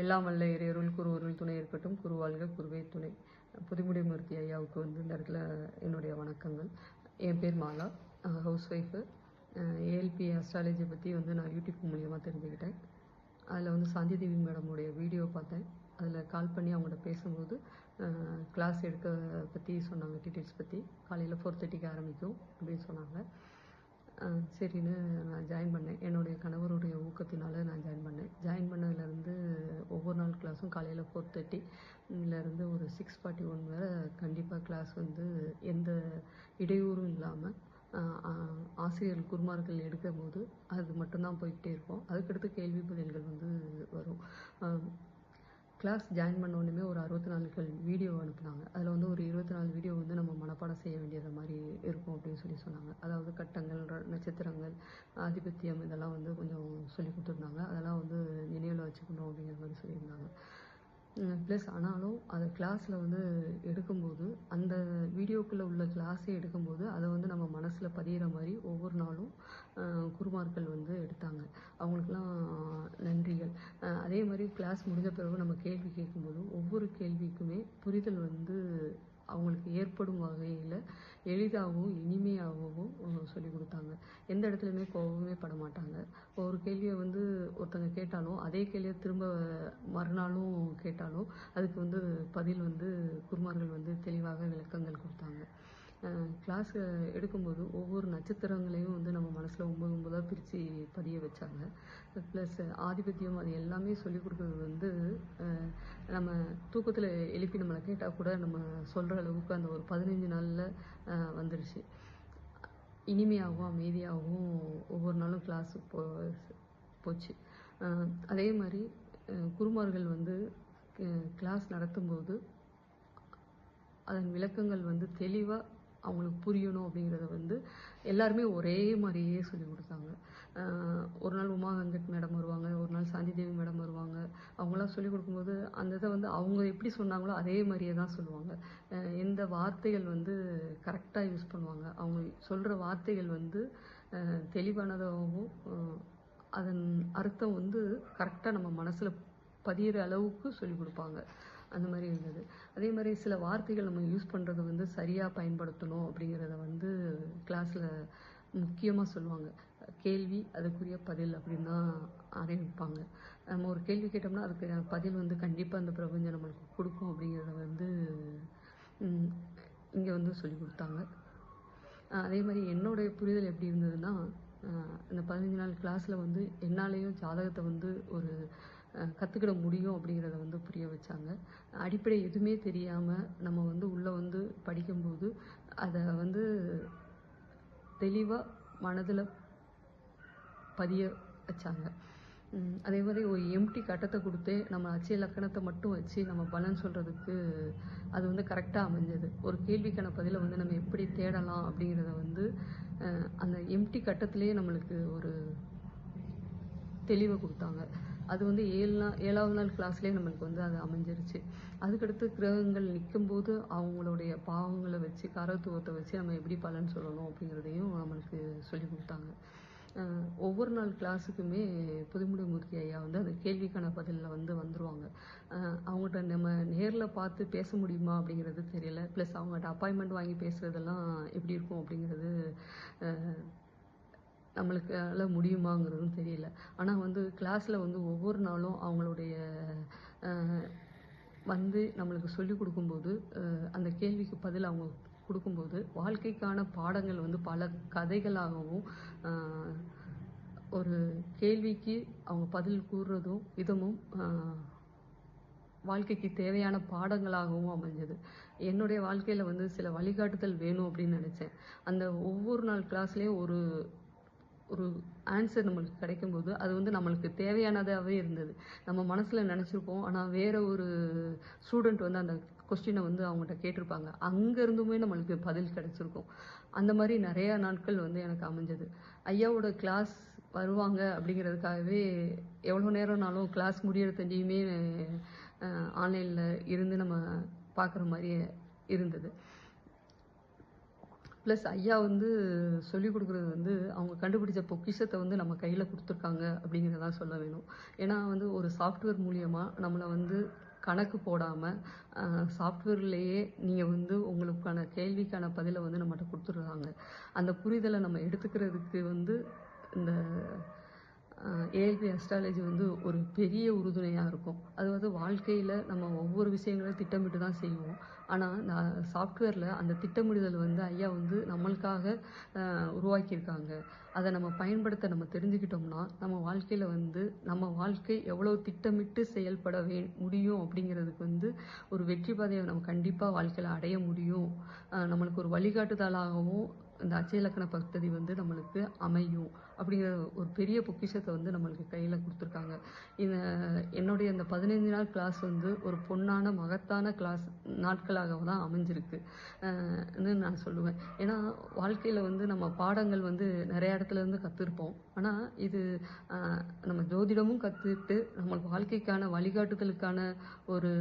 எல்லாம் வல்ல இறையருள் குருவருள் துணை இருக்கட்டும் குருவாழ்க குருவே துணை. புதுமுடிமூர்த்தி ஐயாவுக்கு வந்து இந்த இடத்துல என்னுடைய வணக்கங்கள். என் பேர் Mala. House wife ALP astrology பற்றி வந்து நான் யூடியூப் மூலியமாக தெரிஞ்சுக்கிட்டேன். அதில் வந்து சாந்தி தேவி மேடமுடைய வீடியோ பார்த்தேன். அதில் கால் பண்ணி அவங்கள்ட்ட பேசும்போது கிளாஸ் எடுக்க பற்றி சொன்னாங்க டீட்டெயில்ஸ் பற்றி காலையில் ஃபோர் தேர்ட்டிக்கு ஆரம்பிக்கும் அப்படின்னு சொன்னாங்க. சரின்னு நான் ஜாயின் பண்ணேன். என்னுடைய கணவருடைய ஊக்கத்தினால நான் ஜாயின் பண்ணேன். ஜாயின் பண்ணதுலேருந்து ஒவ்வொரு நாள் கிளாஸும் காலையில் ஃபோர் தேர்ட்டிலேருந்து ஒரு சிக்ஸ் ஃபார்ட்டி ஒன் வரை கண்டிப்பாக கிளாஸ் வந்து எந்த இடையூறும் இல்லாமல் ஆசிரியர்கள் குருமார்கள் எடுக்கும் போது அது மட்டும்தான் போய்கிட்டே இருக்கும். அதுக்கடுத்து கேள்வி பதில்கள் வந்து வரும். கிளாஸ் ஜாயின் பண்ணோடனே ஒரு அறுபத்தி நாலு கல் வீடியோ அனுப்புனாங்க. அதில் வந்து ஒரு இருபத்தி நாலு வீடியோ வந்து நம்ம மனப்பாடம் செய்ய வேண்டியது மாதிரி இருக்கும் அப்படின்னு சொல்லி சொன்னாங்க. அதாவது கட்டங்கள் நட்சத்திரங்கள் ஆதிபத்தியம் இதெல்லாம் வந்து கொஞ்சம் சொல்லி கொடுத்துருந்தாங்க. அதெல்லாம் வந்து நினைவில் வச்சுக்கணும் அப்படிங்கிற மாதிரி சொல்லியிருந்தாங்க. ப்ளஸ் ஆனாலும் அதை கிளாஸில் வந்து எடுக்கும்போது அந்த வீடியோக்குள்ளே உள்ள கிளாஸே எடுக்கும்போது அதை வந்து நம்ம மனசில் பதியிற மாதிரி ஒவ்வொரு நாளும் குருமார்கள் வந்து எடுத்தாங்க. அவங்களுக்கெல்லாம் நன்றிகள். அதே மாதிரி கிளாஸ் முடிஞ்ச பிறகு நம்ம கேள்வி கேட்கும்போது ஒவ்வொரு கேள்விக்குமே புரிதல் வந்து அவங்களுக்கு ஏற்படும் வகையில் எளிதாகவும் இனிமையாகவும் சொல்லி கொடுத்தாங்க. எந்த இடத்துலையுமே கோபமே பட மாட்டாங்க. ஒரு கேள்வியை வந்து ஒருத்தங்க கேட்டாலும் அதே கேள்வியை திரும்ப மறுநாளும் கேட்டாலும் அதுக்கு வந்து பதில் வந்து குருமார்கள் வந்து தெளிவாக விளக்கங்கள் கொடுத்தாங்க. கிளாஸ் எடுக்கும்போது ஒவ்வொரு நட்சத்திரங்களையும் வந்து நம்ம மனசில் ஒம்பது ஒம்பதாக பிரித்து பதிய வச்சாங்க. ப்ளஸ் ஆதிபத்தியம் அது எல்லாமே சொல்லிக் கொடுக்குறது வந்து நம்ம தூக்கத்தில் எழுப்பி நம்மளை கேட்டால் கூட நம்ம சொல்கிற அளவுக்கு அந்த ஒரு பதினஞ்சு நாளில் வந்துடுச்சு இனிமையாகவும் அமைதியாகவும் ஒவ்வொரு நாளும் கிளாஸ் போ போச்சு. அதே மாதிரி குருமார்கள் வந்து கிளாஸ் நடத்தும்போது அதன் விளக்கங்கள் வந்து தெளிவாக அவங்களுக்கு புரியணும் அப்படிங்கிறத வந்து எல்லாருமே ஒரே மாதிரியே சொல்லி கொடுத்தாங்க. ஒரு நாள் உமா வெங்கட் மேடம் வருவாங்க ஒரு நாள் சாந்தி தேவி மேடம் வருவாங்க. அவங்களாம் சொல்லி கொடுக்கும்போது அந்த இதை வந்து அவங்க எப்படி சொன்னாங்களோ அதே மாதிரியே தான் சொல்லுவாங்க. எந்த வார்த்தைகள் வந்து கரெக்டாக யூஸ் பண்ணுவாங்க அவங்க சொல்கிற வார்த்தைகள் வந்து தெளிவானதாகவும் அதன் அர்த்தம் வந்து கரெக்டாக நம்ம மனசில் பதியிற அளவுக்கு சொல்லி கொடுப்பாங்க. அந்த மாதிரி இருந்தது. அதே மாதிரி சில வார்த்தைகள் நம்ம யூஸ் பண்ணுறது வந்து சரியாக பயன்படுத்தணும் அப்படிங்கிறத வந்து கிளாஸில் முக்கியமாக சொல்லுவாங்க. கேள்வி அதுக்குரிய பதில் அப்படின்னு தான் ஆரம்பிப்பாங்க நம்ம ஒரு கேள்வி கேட்டோம்னா அதுக்கு பதில் வந்து கண்டிப்பாக அந்த பிரபஞ்சம் நம்மளுக்கு கொடுக்கும் அப்படிங்கிறத வந்து இங்கே வந்து சொல்லி கொடுத்தாங்க. அதே மாதிரி என்னுடைய புரிதல் எப்படி இருந்ததுன்னா இந்த பதினஞ்சு நாள் கிளாஸில் வந்து என்னாலேயும் ஜாதகத்தை வந்து ஒரு கற்றுக்கிட முடியும் அப்படிங்கிறத வந்து புரிய வச்சாங்க. அடிப்படை எதுவுமே தெரியாமல் நம்ம வந்து உள்ளே வந்து படிக்கும்போது அதை வந்து தெளிவாக மனதில் பதிய வச்சாங்க. அதே மாதிரி ஒரு எம்டி கட்டத்தை கொடுத்தே நம்ம அச்சய லக்கணத்தை மட்டும் வச்சு நம்ம பலன் சொல்கிறதுக்கு அது வந்து கரெக்டாக அமைஞ்சது. ஒரு கேள்விக்கான பதிலை வந்து நம்ம எப்படி தேடலாம் அப்படிங்கிறத வந்து அந்த எம்டி கட்டத்திலேயே நம்மளுக்கு ஒரு தெளிவை கொடுத்தாங்க. அது வந்து ஏழு நாள் ஏழாவது நாள் கிளாஸ்லேயே நம்மளுக்கு வந்து அது அமைஞ்சிருச்சு. அதுக்கடுத்து கிரகங்கள் நிற்கும்போது அவங்களுடைய பாவங்களை வச்சு கரத்துவத்தை வச்சு நம்ம எப்படி பலன் சொல்லணும் அப்படிங்கிறதையும் நம்மளுக்கு சொல்லி கொடுத்தாங்க. ஒவ்வொரு நாள் கிளாஸுக்குமே புதுமுடிமூர்த்தி ஐயா வந்து அந்த கேள்விக்கான பதிலில் வந்து வந்துருவாங்க. அவங்ககிட்ட நம்ம நேரில் பார்த்து பேச முடியுமா அப்படிங்கிறது தெரியல. ப்ளஸ் அவங்ககிட்ட அப்பாயின்மெண்ட் வாங்கி பேசுகிறதெல்லாம் எப்படி இருக்கும் அப்படிங்கிறது நம்மளுக்கால முடியுமாங்கிறதும் தெரியல. ஆனால் வந்து கிளாஸில் வந்து ஒவ்வொரு நாளும் அவங்களுடைய வந்து நம்மளுக்கு சொல்லி கொடுக்கும்போது அந்த கேள்விக்கு பதில் அவங்க கொடுக்கும்போது வாழ்க்கைக்கான பாடங்கள் வந்து பல கதைகளாகவும் ஒரு கேள்விக்கு அவங்க பதில் கூறுறதும் விதமும் வாழ்க்கைக்கு தேவையான பாடங்களாகவும் அமைஞ்சது. என்னுடைய வாழ்க்கையில் வந்து சில வழிகாட்டுதல் வேணும் அப்படின்னு நினச்சேன். அந்த ஒவ்வொரு நாள் கிளாஸ்லேயும் ஒரு ஒரு ஆன்சர் நம்மளுக்கு கிடைக்கும்போது அது வந்து நம்மளுக்கு தேவையானதாகவே இருந்தது. நம்ம மனசில் நினச்சிருப்போம். ஆனால் வேற ஒரு ஸ்டூடெண்ட் வந்து அந்த கொஸ்டினை வந்து அவங்ககிட்ட கேட்டிருப்பாங்க. அங்கேருந்துமே நம்மளுக்கு பதில் கிடைச்சிருக்கும். அந்த மாதிரி நிறையா நாட்கள் வந்து எனக்கு அமைஞ்சது. ஐயாவோட கிளாஸ் வருவாங்க அப்படிங்கிறதுக்காகவே எவ்வளோ நேரம்னாலும் கிளாஸ் முடியிற தஞ்சியுமே ஆன்லைனில் இருந்து நம்ம பார்க்குற மாதிரி இருந்தது. ப்ளஸ் ஐயா வந்து சொல்லிக் கொடுக்குறது வந்து அவங்க கண்டுபிடிச்ச பொக்கிஷத்தை வந்து நம்ம கையில் கொடுத்துருக்காங்க அப்படிங்கிறதான் சொல்ல வேணும். ஏன்னா வந்து ஒரு சாஃப்ட்வேர் மூலியமாக நம்மளை வந்து கணக்கு போடாமல் சாஃப்ட்வேர்லேயே நீங்கள் வந்து உங்களுக்கான கேள்விக்கான பதிலை வந்து நம்மகிட்ட கொடுத்துருக்காங்க அந்த புரிதலை நம்ம எடுத்துக்கிறதுக்கு வந்து இந்த ஏஎல்பி அஸ்ட்ராலஜி வந்து ஒரு பெரிய உறுதுணையாக இருக்கும். அது வந்து வாழ்க்கையில் நம்ம ஒவ்வொரு விஷயங்களும் திட்டமிட்டு தான் செய்வோம். ஆனால் இந்த சாஃப்ட்வேரில் அந்த திட்டமிடுதல் வந்து ஐயா வந்து நம்மளுக்காக உருவாக்கியிருக்காங்க. அதை நம்ம பயன்படுத்த நம்ம தெரிஞ்சுக்கிட்டோம்னா நம்ம வாழ்க்கையில் வந்து நம்ம வாழ்க்கை எவ்வளோ திட்டமிட்டு செயல்பட வே முடியும் அப்படிங்கிறதுக்கு வந்து ஒரு வெற்றி பாதையை நம்ம கண்டிப்பாக வாழ்க்கையில் அடைய முடியும். நம்மளுக்கு ஒரு வழிகாட்டுதலாகவும் இந்த அச்சயலக்கண பദ്ധதி வந்து நம்மளுக்கு அமையும் அப்படிங்கிற ஒரு பெரிய பொக்கிஷத்தை வந்து நம்மளுக்கு கையில் கொடுத்துருக்காங்க. இந்த என்னுடைய இந்த பதினைஞ்சு நாள் கிளாஸ் வந்து ஒரு பொன்னான மகத்தான கிளாஸ் நாட்களாக தான் அமைஞ்சிருக்கு. நான் சொல்லுவேன். ஏன்னா வாழ்க்கையில் வந்து நம்ம பாடங்கள் வந்து நிறைய இடத்துல இருந்து கற்றுருப்போம் ஆனால் இது நம்ம ஜோதிடமும் கற்றுட்டு நம்ம வாழ்க்கைக்கான வழிகாட்டுதலுக்கான ஒரு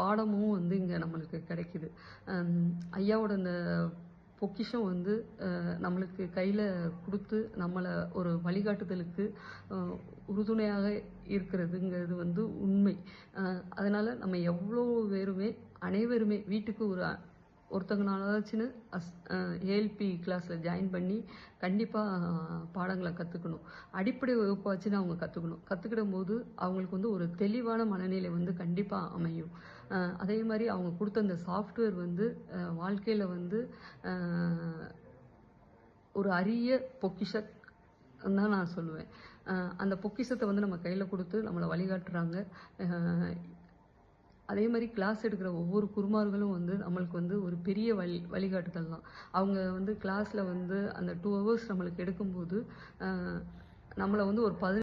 பாடமும் வந்து இங்கே நம்மளுக்கு கிடைக்குது. ஐயாவோட இந்த பொக்கிஷம் வந்து நம்மளுக்கு கையில் கொடுத்து நம்மளை ஒரு வழிகாட்டுதலுக்கு உறுதுணையாக இருக்கிறதுங்கிறது வந்து உண்மை. அதனால் நம்ம எவ்வளோ பேருமே அனைவருமே வீட்டுக்கு ஒரு அ- அஸ் ஏஎல்பி கிளாஸில் ஜாயின் பண்ணி கண்டிப்பாக பாடங்களை கற்றுக்கணும் அடிப்படை வகுப்பாச்சுன்னு அவங்க கற்றுக்கணும் கற்றுக்கிடும் போது அவங்களுக்கு வந்து ஒரு தெளிவான மனநிலை வந்து கண்டிப்பாக அமையும். அதே மாதிரி அவங்க கொடுத்த அந்த சாஃப்ட்வேர் வந்து வாழ்க்கையில் வந்து ஒரு அரிய பொக்கிஷ தான் நான் சொல்லுவேன். அந்த பொக்கிஷத்தை வந்து நம்ம கையில் கொடுத்து நம்மளை வழிகாட்டுறாங்க. அதே மாதிரி கிளாஸ் எடுக்கிற ஒவ்வொரு குருமார்களும் வந்து நம்மளுக்கு வந்து ஒரு பெரிய வழி வழிகாட்டுதல் தான். அவங்க வந்து கிளாஸில் வந்து அந்த டூ ஹவர்ஸ் நம்மளுக்கு எடுக்கும்போது நம்மளை வந்து ஒரு பதினஞ்சு